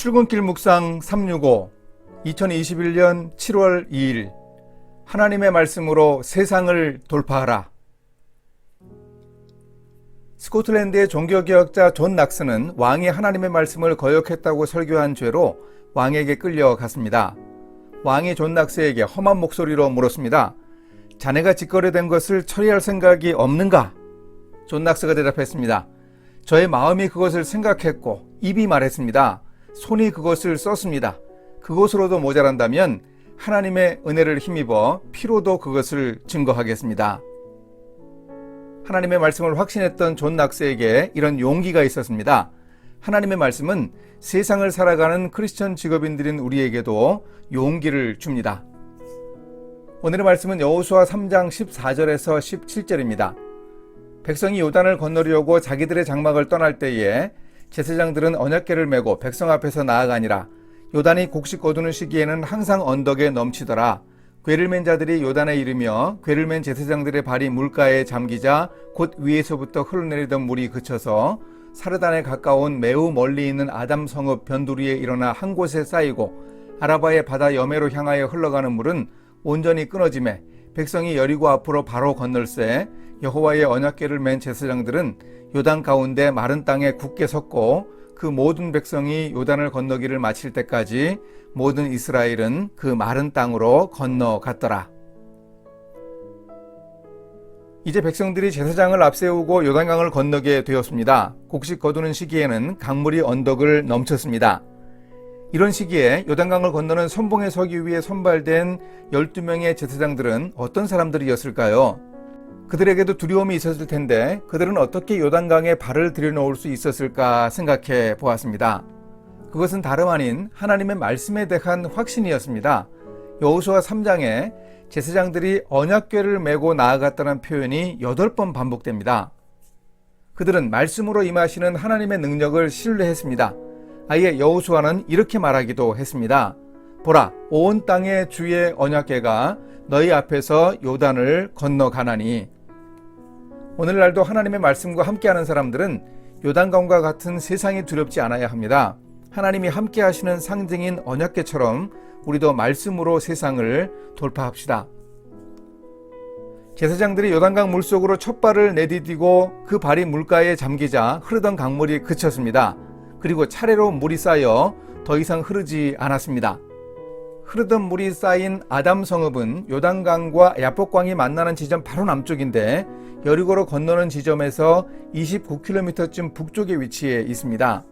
출근길 묵상 365 2021년 7월 2일 하나님의 말씀으로 세상을 돌파하라. 스코틀랜드의 종교개혁자 존 낙스는 왕이 하나님의 말씀을 거역했다고 설교한 죄로 왕에게 끌려갔습니다. 왕이 존 낙스에게 험한 목소리로 물었습니다. 자네가 짓거려댄 것을 처리할 생각이 없는가? 존 낙스가 대답했습니다. 저의 마음이 그것을 생각했고 입이 말했습니다. 손이 그것을 썼습니다. 그것으로도 모자란다면 하나님의 은혜를 힘입어 피로도 그것을 증거하겠습니다. 하나님의 말씀을 확신했던 존 낙스에게 이런 용기가 있었습니다. 하나님의 말씀은 세상을 살아가는 크리스천 직업인들인 우리에게도 용기를 줍니다. 오늘의 말씀은 여호수아 3장 14절에서 17절입니다. 백성이 요단을 건너려고 자기들의 장막을 떠날 때에 제사장들은 언약궤를 메고 백성 앞에서 나아가니라. 요단이 곡식 거두는 시기에는 항상 언덕에 넘치더라. 궤를 맨 자들이 요단에 이르며 궤를 맨 제사장들의 발이 물가에 잠기자 곧 위에서부터 흘러내리던 물이 그쳐서 사르단에 가까운 매우 멀리 있는 아담 성읍 변두리에 일어나 한 곳에 쌓이고 아라바의 바다 여매로 향하여 흘러가는 물은 온전히 끊어짐에 백성이 여리고 앞으로 바로 건널새 여호와의 언약궤를 맨 제사장들은 요단 가운데 마른 땅에 굳게 섰고 그 모든 백성이 요단을 건너기를 마칠 때까지 모든 이스라엘은 그 마른 땅으로 건너갔더라. 이제 백성들이 제사장을 앞세우고 요단강을 건너게 되었습니다. 곡식 거두는 시기에는 강물이 언덕을 넘쳤습니다. 이런 시기에 요단강을 건너는 선봉에 서기 위해 선발된 12명의 제사장들은 어떤 사람들이었을까요? 그들에게도 두려움이 있었을 텐데 그들은 어떻게 요단강에 발을 들여놓을 수 있었을까 생각해 보았습니다. 그것은 다름 아닌 하나님의 말씀에 대한 확신이었습니다. 여호수아 3장에 제사장들이 언약궤를 메고 나아갔다는 표현이 8번 반복됩니다. 그들은 말씀으로 임하시는 하나님의 능력을 신뢰했습니다. 아예 여호수아는 이렇게 말하기도 했습니다. 보라, 온 땅의 주의 언약궤가 너희 앞에서 요단을 건너가나니. 오늘날도 하나님의 말씀과 함께하는 사람들은 요단강과 같은 세상이 두렵지 않아야 합니다. 하나님이 함께 하시는 상징인 언약궤처럼 우리도 말씀으로 세상을 돌파합시다. 제사장들이 요단강 물속으로 첫 발을 내디디고 그 발이 물가에 잠기자 흐르던 강물이 그쳤습니다. 그리고 차례로 물이 쌓여 더 이상 흐르지 않았습니다. 흐르던 물이 쌓인 아담 성읍은 요단강과 야복강이 만나는 지점 바로 남쪽인데 여리고로 건너는 지점에서 29km쯤 북쪽에 위치해 있습니다.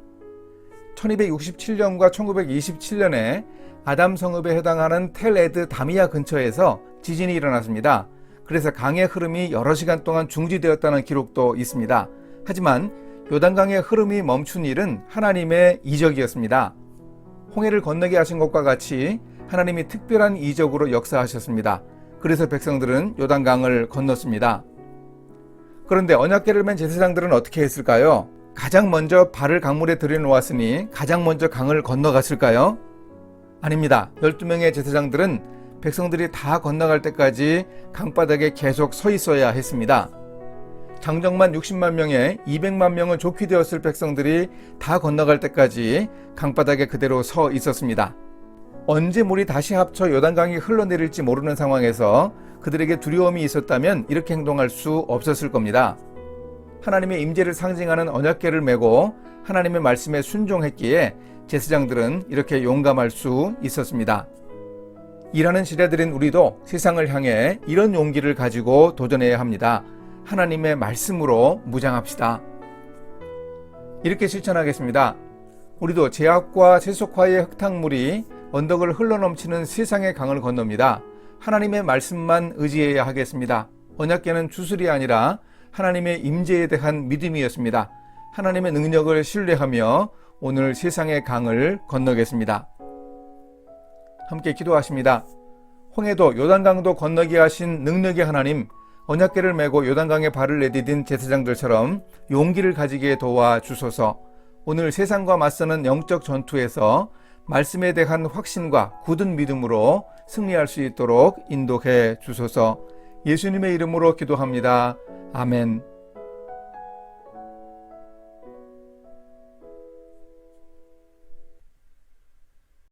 1267년과 1927년에 아담 성읍에 해당하는 텔에드 다미아 근처에서 지진이 일어났습니다. 그래서 강의 흐름이 여러 시간 동안 중지되었다는 기록도 있습니다. 하지만 요단강의 흐름이 멈춘 일은 하나님의 이적이었습니다. 홍해를 건너게 하신 것과 같이 하나님이 특별한 이적으로 역사하셨습니다. 그래서 백성들은 요단강을 건넜습니다. 그런데 언약궤를 맨 제사장들은 어떻게 했을까요? 가장 먼저 발을 강물에 들여놓았으니 가장 먼저 강을 건너갔을까요? 아닙니다. 12명의 제사장들은 백성들이 다 건너갈 때까지 강바닥에 계속 서 있어야 했습니다. 장정만 60만 명에 200만 명은 좋게 되었을 백성들이 다 건너갈 때까지 강바닥에 그대로 서 있었습니다. 언제 물이 다시 합쳐 요단강이 흘러내릴지 모르는 상황에서 그들에게 두려움이 있었다면 이렇게 행동할 수 없었을 겁니다. 하나님의 임재를 상징하는 언약궤를 메고 하나님의 말씀에 순종했기에 제사장들은 이렇게 용감할 수 있었습니다. 일하는 시대들인 우리도 세상을 향해 이런 용기를 가지고 도전해야 합니다. 하나님의 말씀으로 무장합시다. 이렇게 실천하겠습니다. 우리도 제약과 세속화의 흙탕물이 언덕을 흘러넘치는 세상의 강을 건넙니다. 하나님의 말씀만 의지해야 하겠습니다. 언약계는 주술이 아니라 하나님의 임재에 대한 믿음이었습니다. 하나님의 능력을 신뢰하며 오늘 세상의 강을 건너겠습니다. 함께 기도하십니다. 홍해도 요단강도 건너게 하신 능력의 하나님, 언약궤를 메고 요단강에 발을 내디딘 제사장들처럼 용기를 가지게 도와 주소서. 오늘 세상과 맞서는 영적 전투에서 말씀에 대한 확신과 굳은 믿음으로 승리할 수 있도록 인도해 주소서. 예수님의 이름으로 기도합니다. 아멘.